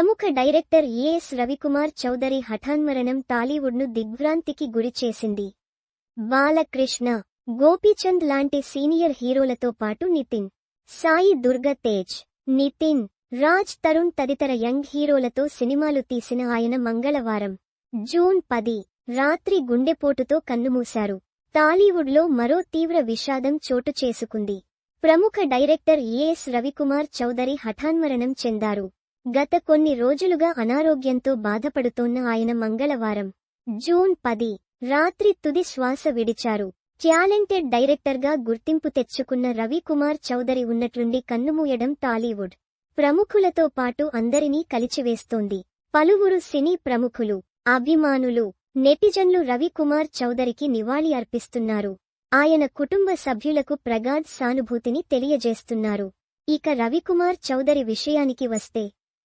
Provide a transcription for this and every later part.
ప్రముఖ director as Ravikumar Chowdary హఠాన్మరణం టాలీవుడ్ను దిగ్భ్రాంతికి గురిచేసింది బాలకృష్ణ గోపీచంద్ లాంటి సీనియర్ హీరోలతో పాటు నితిన్ సాయి దుర్గ తేజ్ నితిన్ రాజ్ తరుణ్ తదితర యంగ్ హీరోలతో సినిమాలు తీసిన ఆయన మంగళవారం జూన్ పది రాత్రి గుండెపోటుతో కన్నుమూశారు. టాలీవుడ్లో మరో తీవ్ర విషాదం చోటు చేసుకుంది. ప్రముఖ డైరెక్టర్ ఏఎస్ రవికుమార్ చౌదరి హఠాన్మరణం చెందారు. గత కొన్ని రోజులుగా అనారోగ్యంతో బాధపడుతోన్న ఆయన మంగళవారం జూన్ పది రాత్రి తుది శ్వాస విడిచారు. టాలెంటెడ్ డైరెక్టర్గా గుర్తింపు తెచ్చుకున్న రవికుమార్ చౌదరి ఉన్నట్లుండి కన్నుమూయడం టాలీవుడ్ ప్రముఖులతో పాటు అందరినీ కలిచివేస్తోంది. పలువురు సినీ ప్రముఖులు అభిమానులు నెటిజన్లు రవికుమార్ చౌదరికి నివాళి అర్పిస్తున్నారు. ఆయన కుటుంబ సభ్యులకు ప్రగాఢ్ సానుభూతిని తెలియజేస్తున్నారు. ఇక రవికుమార్ చౌదరి విషయానికి వస్తే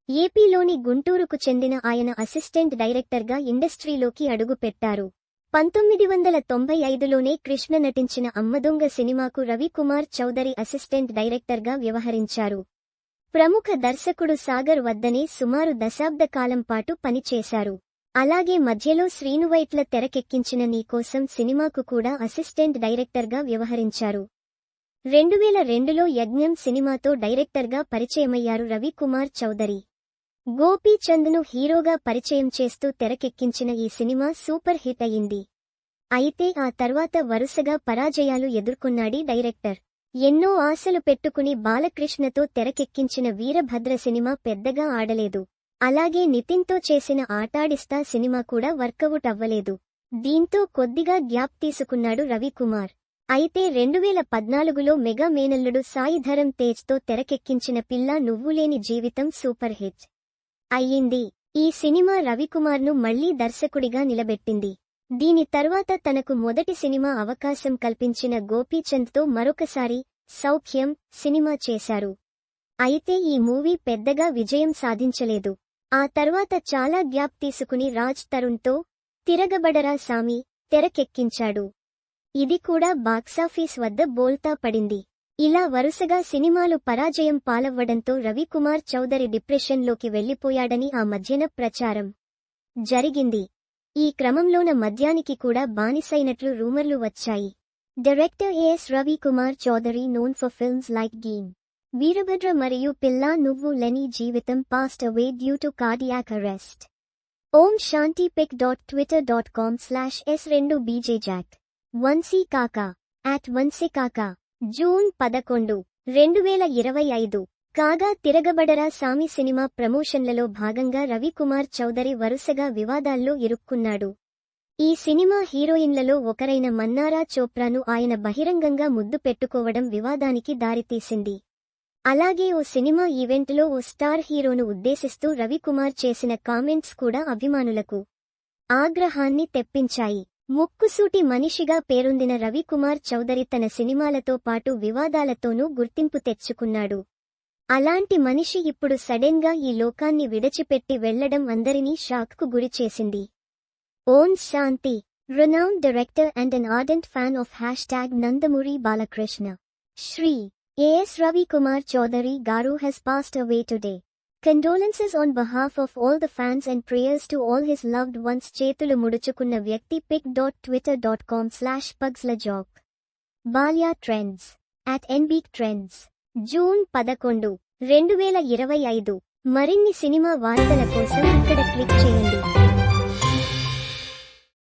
ఏపీలోని గుంటూరుకు చెందిన ఆయన అసిస్టెంట్ డైరెక్టర్గా ఇండస్ట్రీలోకి అడుగుపెట్టారు. పంతొమ్మిది వందల తొంభై ఐదులోనే కృష్ణ నటించిన అమ్మదొంగ సినిమాకు రవికుమార్ చౌదరి అసిస్టెంట్ డైరెక్టర్గా వ్యవహరించారు. ప్రముఖ దర్శకుడు సాగర్ వద్దనే సుమారు దశాబ్ద కాలం పాటు పనిచేశారు. అలాగే మధ్యలో శ్రీనువైట్ల తెరకెక్కించిన నీకోసం సినిమాకు కూడా అసిస్టెంట్ డైరెక్టర్గా వ్యవహరించారు. రెండువేల రెండులో యజ్ఞం సినిమాతో డైరెక్టర్గా పరిచయమయ్యారు రవికుమార్ చౌదరి. గోపీచంద్ను హీరోగా పరిచయం చేస్తూ తెరకెక్కించిన ఈ సినిమా సూపర్ హిట్ అయింది. అయితే ఆ తర్వాత వరుసగా పరాజయాలు ఎదుర్కొన్నాడీ డైరెక్టర్. ఎన్నో ఆశలు పెట్టుకుని బాలకృష్ణతో తెరకెక్కించిన వీరభద్ర సినిమా పెద్దగా ఆడలేదు. అలాగే నితిన్తో చేసిన ఆటాడిస్తా సినిమా కూడా వర్కవుట్ అవ్వలేదు. దీంతో కొద్దిగా గ్యాప్ తీసుకున్నాడు రవికుమార్. అయితే రెండువేల పద్నాలుగులో మెగా మేనల్లుడు సాయిధరం తేజ్తో తెరకెక్కించిన పిల్ల నువ్వులేని జీవితం సూపర్ హిట్. అయ్యింది. ఈ సినిమా రవికుమార్ను మళ్ళీ దర్శకుడిగా నిలబెట్టింది. దీని తర్వాత తనకు మొదటి సినిమా అవకాశం కల్పించిన గోపీచంద్తో మరొకసారి సౌఖ్యం సినిమా చేశారు. అయితే ఈ మూవీ పెద్దగా విజయం సాధించలేదు. ఆ తర్వాత చాలా గ్యాప్ తీసుకుని రాజ్ తరుణ్తో తిరగబడరా సామి తెరకెక్కించాడు. ఇది కూడా బాక్సాఫీస్ వద్ద బోల్తా పడింది. ఇలా వరుసగా సినిమాలు పరాజయం పాలవ్వడంతో రవికుమార్ చౌదరి డిప్రెషన్లోకి వెళ్ళిపోయాడని ఆ మధ్యన ప్రచారం జరిగింది. ఈ క్రమంలోన మద్యానికి కూడా బానిసైనట్లు రూమర్లు వచ్చాయి. Director A S Ravikumar Chowdary known for films like గీమ్. Veerabhadra మరియు Pilla Nuvvu Leni Jeevitham passed away due to cardiac arrest. Om Shanti pic dot Twitter dot com slash S రెండు బీజే జాక్. వన్సీ కాకా. అట్ వన్సీ కాకా. జూన్ పదకొండు రెండు వేల ఇరవై ఐదు. కాగా తిరగబడరా సామి సినిమా ప్రమోషన్లలో భాగంగా రవికుమార్ చౌదరి వరుసగా వివాదాల్లో ఇరుక్కున్నాడు. ఈ సినిమా హీరోయిన్లలో ఒకరైన మన్నారా చోప్రాను ఆయన బహిరంగంగా ముద్దు పెట్టుకోవడం వివాదానికి దారితీసింది. అలాగే ఓ సినిమా ఈవెంట్లో ఓ స్టార్ హీరోను ఉద్దేశిస్తూ రవికుమార్ చేసిన కామెంట్స్ కూడా అభిమానులకు ఆగ్రహాన్ని తెప్పించాయి. ముక్కుసూటి మనిషిగా పేరొందిన రవికుమార్ చౌదరి తన సినిమాలతో పాటు వివాదాలతోనూ గుర్తింపు తెచ్చుకున్నాడు. అలాంటి మనిషి ఇప్పుడు సడెన్గా ఈ లోకాన్ని విడచిపెట్టి వెళ్ళడం అందరినీ షాక్కు గురిచేసింది Om Shanti! Renowned director and an ardent fan of hashtag Nandamuri Balakrishna Shri A S Ravikumar Chowdary garu he's passed away today condolences on behalf of all the fans and prayers to all his loved ones చేతులు ముడుచుకున్న వ్యక్తి pic dot Twitter dot com slash పగ్స్ల జాక్ Balya trends. At NBK trends June పదకొండు రెండు వేల ఇరవై ఐదు. మరిన్ని సినిమా వార్తల కోసం ఇక్కడ క్లిక్ చేయండి.